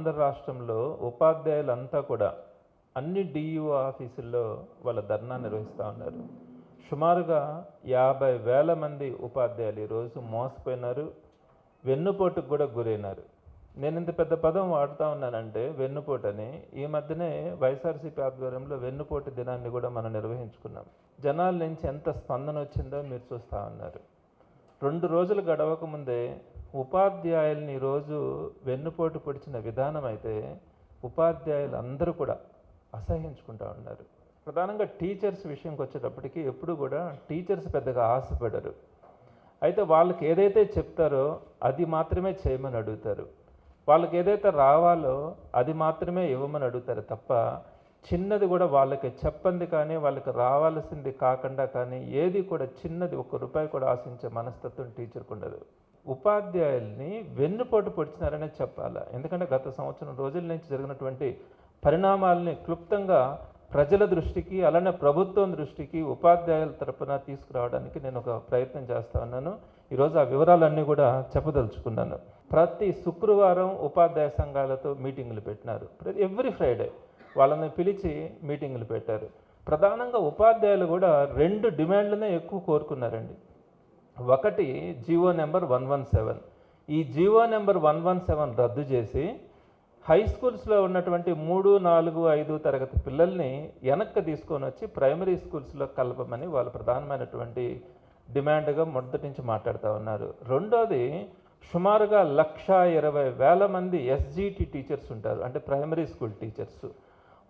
ఆంధ్ర రాష్ట్రంలో ఉపాధ్యాయులంతా కూడా అన్ని డిఈఓ ఆఫీసుల్లో వాళ్ళ ధర్నా నిర్వహిస్తూ ఉన్నారు. సుమారుగా యాభై వేల మంది ఉపాధ్యాయులు ఈరోజు మోసపోయినారు. వెన్నుపోటుకు కూడా గురైనారు. నేను ఇంత పెద్ద పదం వాడుతూ ఉన్నానంటే వెన్నుపోటు అని. ఈ మధ్యనే వైఎస్ఆర్సీపీ ఆధ్వర్యంలో వెన్నుపోటు దినాన్ని కూడా మనం నిర్వహించుకున్నాం. జనాల నుంచి ఎంత స్పందన వచ్చిందో మీరు చూస్తూ ఉన్నారు. రెండు రోజులు గడవక ముందే ఉపాధ్యాయుల్ని ఈరోజు వెన్నుపోటు పొడిచిన విధానం అయితే ఉపాధ్యాయులు అందరూ కూడా అసహించుకుంటూ ఉన్నారు. ప్రధానంగా టీచర్స్ విషయంకి వచ్చేటప్పటికి ఎప్పుడు కూడా టీచర్స్ పెద్దగా ఆశపడరు. అయితే వాళ్ళకి ఏదైతే చెప్తారో అది మాత్రమే చేయమని అడుగుతారు. వాళ్ళకి ఏదైతే రావాలో అది మాత్రమే ఇవ్వమని అడుగుతారు తప్ప చిన్నది కూడా వాళ్ళకి చెప్పంది కానీ వాళ్ళకి రావాల్సింది కాకుండా కానీ ఏది కూడా చిన్నది ఒక్క రూపాయి కూడా ఆశించే మనస్తత్వం టీచర్కి ఉండదు. ఉపాధ్యాయుల్ని వెన్నుపోటు పొడిచినారనే చెప్పాలా. ఎందుకంటే గత సంవత్సరం రోజుల నుంచి జరిగినటువంటి పరిణామాలని క్లుప్తంగా ప్రజల దృష్టికి అలానే ప్రభుత్వం దృష్టికి ఉపాధ్యాయుల తరపున తీసుకురావడానికి నేను ఒక ప్రయత్నం చేస్తా ఉన్నాను. ఈరోజు ఆ వివరాలన్నీ కూడా చెప్పదలుచుకున్నాను. ప్రతి శుక్రవారం ఉపాధ్యాయ సంఘాలతో మీటింగులు పెట్టినారు. ప్రతి ఎవ్రీ ఫ్రైడే వాళ్ళని పిలిచి మీటింగులు పెట్టారు. ప్రధానంగా ఉపాధ్యాయులు కూడా రెండు డిమాండ్లనే ఎక్కువ కోరుకున్నారండి. ఒకటి GO number one one seven. ఈ GO number one one seven రద్దు చేసి హై స్కూల్స్లో ఉన్నటువంటి మూడు నాలుగు ఐదు తరగతి పిల్లల్ని వెనక్కి తీసుకొని వచ్చి ప్రైమరీ స్కూల్స్లో కలపమని వాళ్ళు ప్రధానమైనటువంటి డిమాండ్గా మొదటి నుంచి మాట్లాడుతూ ఉన్నారు. రెండోది సుమారుగా లక్ష ఇరవై వేల మంది ఎస్జీటీ టీచర్స్ ఉంటారు అంటే ప్రైమరీ స్కూల్ టీచర్స్.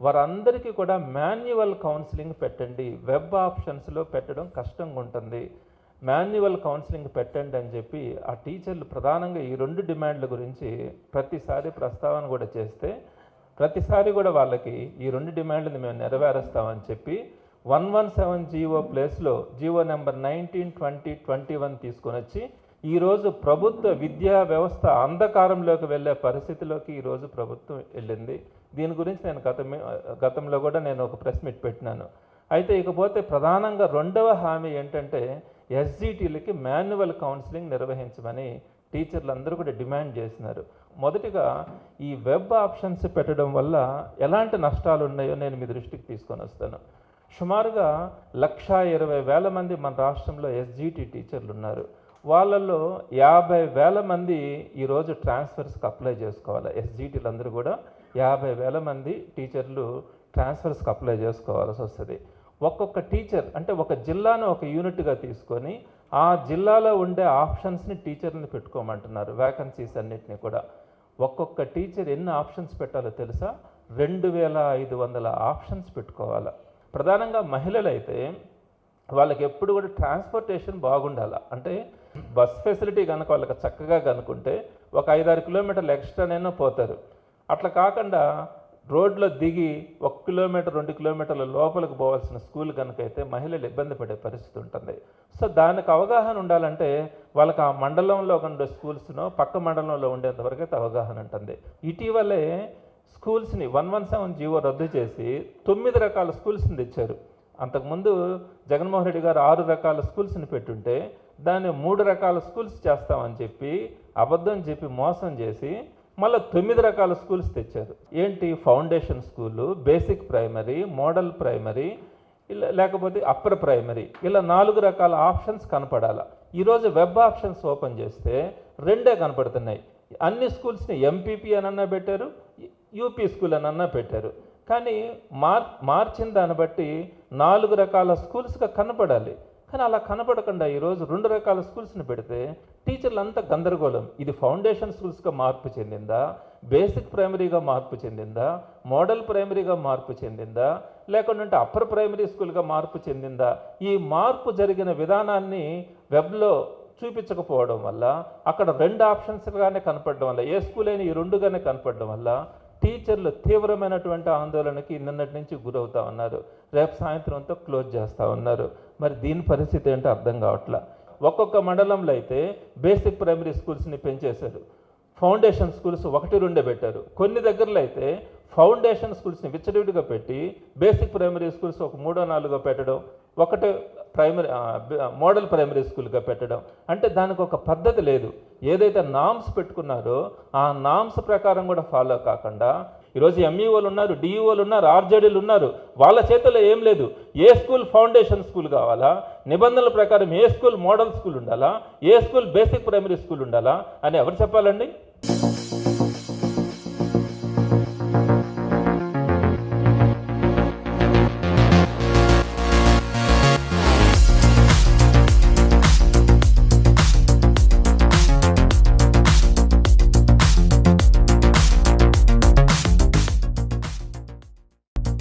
వారందరికీ కూడా మాన్యువల్ కౌన్సిలింగ్ పెట్టండి వెబ్ ఆప్షన్స్లో పెట్టడం కష్టంగా ఉంటుంది మాన్యువల్ కౌన్సిలింగ్ పెట్టండి అని చెప్పి ఆ టీచర్లు ప్రధానంగా ఈ రెండు డిమాండ్ల గురించి ప్రతిసారి ప్రస్తావన కూడా చేస్తే ప్రతిసారి కూడా వాళ్ళకి ఈ రెండు డిమాండ్లను మేము నెరవేరుస్తామని చెప్పి వన్ వన్ సెవెన్ జీవో ప్లేస్లో GO number nineteen twenty twenty one తీసుకొని వచ్చి ఈరోజు ప్రభుత్వ విద్యా వ్యవస్థ అంధకారంలోకి వెళ్ళే పరిస్థితిలోకి ఈరోజు ప్రభుత్వం వెళ్ళింది. దీని గురించి నేను గత గతంలో కూడా నేను ఒక ప్రెస్ మీట్ పెట్టినాను. అయితే ఇకపోతే ప్రధానంగా రెండవ హామీ ఏంటంటే ఎస్జిటీలకి మాన్యువల్ కౌన్సిలింగ్ నిర్వహించమని టీచర్లు అందరూ కూడా డిమాండ్ చేసినారు. మొదటిగా ఈ వెబ్ ఆప్షన్స్ పెట్టడం వల్ల ఎలాంటి నష్టాలు ఉన్నాయో నేను మీ దృష్టికి తీసుకొని వస్తాను. సుమారుగా లక్ష ఇరవై వేల మంది మన రాష్ట్రంలో ఎస్జిటి టీచర్లు ఉన్నారు. వాళ్ళల్లో యాభై వేల మంది ఈరోజు ట్రాన్స్ఫర్స్కి అప్లై చేసుకోవాలి. ఎస్జిటీలు అందరూ కూడా యాభై వేల మంది టీచర్లు ట్రాన్స్ఫర్స్కి అప్లై చేసుకోవాల్సి వస్తుంది. ఒక్కొక్క టీచర్ అంటే ఒక జిల్లాను ఒక యూనిట్గా తీసుకొని ఆ జిల్లాలో ఉండే ఆప్షన్స్ని టీచర్ని పెట్టుకోమంటున్నారు వ్యాకన్సీస్ అన్నిటిని కూడా. ఒక్కొక్క టీచర్ ఎన్ని ఆప్షన్స్ పెట్టాలో తెలుసా? రెండు వేల ఐదు వందల ఆప్షన్స్ పెట్టుకోవాలి. ప్రధానంగా మహిళలు అయితే వాళ్ళకి ఎప్పుడు కూడా ట్రాన్స్పోర్టేషన్ బాగుండాలి. అంటే బస్ ఫెసిలిటీ కనుక వాళ్ళకి చక్కగా కనుకుంటే ఒక ఐదారు కిలోమీటర్లు ఎక్స్ట్రానైనా పోతారు. అట్లా కాకుండా రోడ్లో దిగి ఒక కిలోమీటర్ రెండు కిలోమీటర్ల లోపలికి పోవాల్సిన స్కూల్ కనుక అయితే మహిళలు ఇబ్బంది పడే పరిస్థితి ఉంటుంది. సో దానికి అవగాహన ఉండాలంటే వాళ్ళకి ఆ మండలంలో ఉండే స్కూల్స్ను పక్క మండలంలో ఉండేంతవరకు అయితే అవగాహన ఉంటుంది. ఇటీవలే స్కూల్స్ని వన్ వన్ సెవెన్ జీవో రద్దు చేసి తొమ్మిది రకాల స్కూల్స్ని తెచ్చారు. అంతకుముందు జగన్మోహన్ రెడ్డి గారు ఆరు రకాల స్కూల్స్ని పెట్టుంటే దాన్ని మూడు రకాల స్కూల్స్ చేస్తామని చెప్పి అబద్ధం చెప్పి మోసం చేసి మళ్ళీ తొమ్మిది రకాల స్కూల్స్ తెచ్చారు. ఏంటి? Foundation school basic primary model primary ఇలా లేకపోతే అప్పర్ ప్రైమరీ ఇలా నాలుగు రకాల ఆప్షన్స్ కనపడాల. ఈరోజు వెబ్ ఆప్షన్స్ ఓపెన్ చేస్తే రెండే కనపడుతున్నాయి. అన్ని స్కూల్స్ని ఎంపీపీ అనన్నా పెట్టారు యూపీ స్కూల్ అనన్నా పెట్టారు. కానీ మార్ మార్చిన దాన్ని బట్టి నాలుగు రకాల స్కూల్స్గా కనపడాలి. కానీ అలా కనపడకుండా ఈరోజు రెండు రకాల స్కూల్స్ని పెడితే టీచర్లు అంతా గందరగోళం. ఇది ఫౌండేషన్ స్కూల్స్గా మార్పు చెందిందా? బేసిక్ ప్రైమరీగా మార్పు చెందిందా? మోడల్ ప్రైమరీగా మార్పు చెందిందా? లేకుంటే అప్పర్ ప్రైమరీ స్కూల్గా మార్పు చెందిందా? ఈ మార్పు జరిగిన విధానాన్ని వెబ్లో చూపించకపోవడం వల్ల అక్కడ రెండు ఆప్షన్స్గానే కనపడడం వల్ల ఏ స్కూల్ అయినా ఈ రెండుగానే కనపడడం వల్ల టీచర్లు తీవ్రమైనటువంటి ఆందోళనకి నిన్నటి నుంచి గురవుతా ఉన్నారు. రేపు సాయంత్రంతో క్లోజ్ చేస్తూ ఉన్నారు. మరి దీని పరిస్థితి ఏంటో అర్థం కావట్లా? ఒక్కొక్క మండలంలో అయితే బేసిక్ ప్రైమరీ స్కూల్స్ని పెంచేశారు. ఫౌండేషన్ స్కూల్స్ ఒకటి రెండే పెట్టారు. కొన్ని దగ్గరలో అయితే ఫౌండేషన్ స్కూల్స్ని విచ్చడివిడిగా పెట్టి బేసిక్ ప్రైమరీ స్కూల్స్ ఒక మూడో నాలుగో పెట్టడం ఒకటి ప్రైమరీ మోడల్ ప్రైమరీ స్కూల్గా పెట్టడం. అంటే దానికి ఒక పద్ధతి లేదు. ఏదైతే నామ్స్ పెట్టుకున్నారో ఆ నామ్స్ ప్రకారం కూడా ఫాలో కాకుండా ఈరోజు ఎంఈఓలు ఉన్నారు డిఈఓలు ఉన్నారు ఆర్జేడీలు ఉన్నారు వాళ్ళ చేతిలో ఏం లేదు. ఏ స్కూల్ ఫౌండేషన్ స్కూల్ కావాలా? నిబంధనల ప్రకారం ఏ స్కూల్ మోడల్ స్కూల్ ఉండాలా? ఏ స్కూల్ బేసిక్ ప్రైమరీ స్కూల్ ఉండాలా? అని ఎవరు చెప్పాలండి?